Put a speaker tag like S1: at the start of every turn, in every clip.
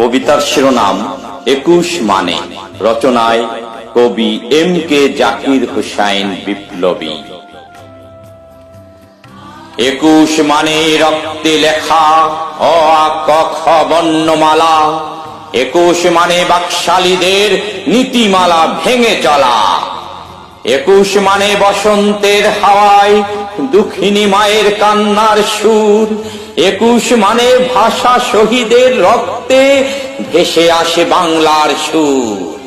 S1: কবিতার শিরোনাম একুশ মানে রচনায় কবি এম কে জাকির হুসাইন বিপ্লবী। একুশ মানে রক্তে লেখা অ আ, ক খ বর্ণমালা একুশ মানে বাকশালীদের নীতিমালা ভেঙে চলা একুশ মানে বসন্তের হাওয়ায় দুঃখিনী মায়ের কান্নার সুর, একুশ মানে ভাষা শহীদের রক্তে ভেসে আসে বাংলার সুর।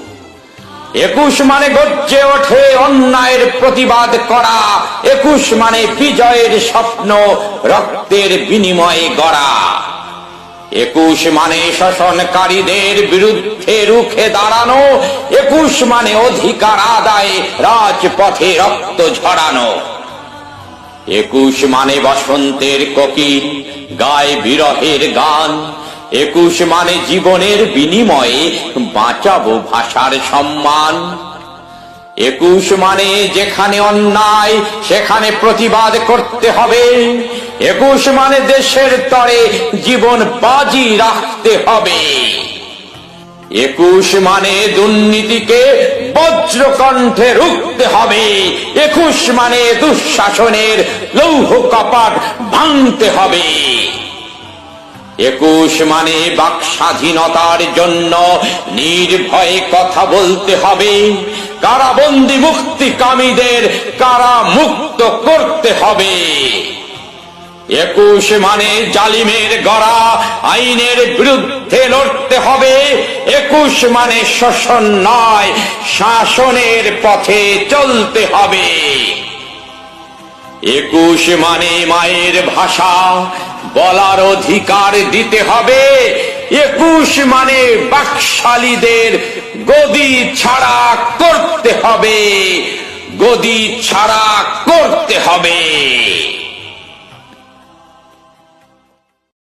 S1: একুশ মানে গর্জে ওঠে অন্যায়ের প্রতিবাদ করা, একুশ মানে বিজয়ের স্বপ্ন রক্তের বিনিময়ে গড়া। একুশ মানে শোষণকারীদের বিরুদ্ধে রুখে দাঁড়ানো, একুশ মানে অধিকার আদায় রাজপথে রক্ত ঝরানো। একুশ মানে বসন্তের কোকিল গায়ে বিরহের গান। একুশ মানে জীবনের বিনিময়ে বাঁচাবো ভাষার সম্মান। একুশ মানে যেখানে অন্যায়, সেখানে প্রতিবাদ করতে হবে। একুশ মানে দেশের তরে জীবন বাজি রাখতে হবে। একুশ মানে দুর্নীতিকে বজ্রকণ্ঠে রুখতে হবে। একুশ মানে দুঃশাসনের লৌহ কপাট ভাঙতে হবে। একুশ মানে বাক স্বাধীনতার জন্য নির্ভয়ে কথা বলতে হবে। কারাবন্দি মুক্তিকামীদের কারা মুক্ত করতে হবে। একুশ মানে জালিমের গড়া, আইনের বিরুদ্ধে লড়তে হবে। একুশ মানে শোষণ নয়, শাসনের পথে চলতে হবে। একুশ মানে মায়ের ভাষা, বলার অধিকার দিতে হবে। একুশ মানে বাকশালীদের গদি ছাড়া করতে হবে। গদি ছাড়া করতে হবে।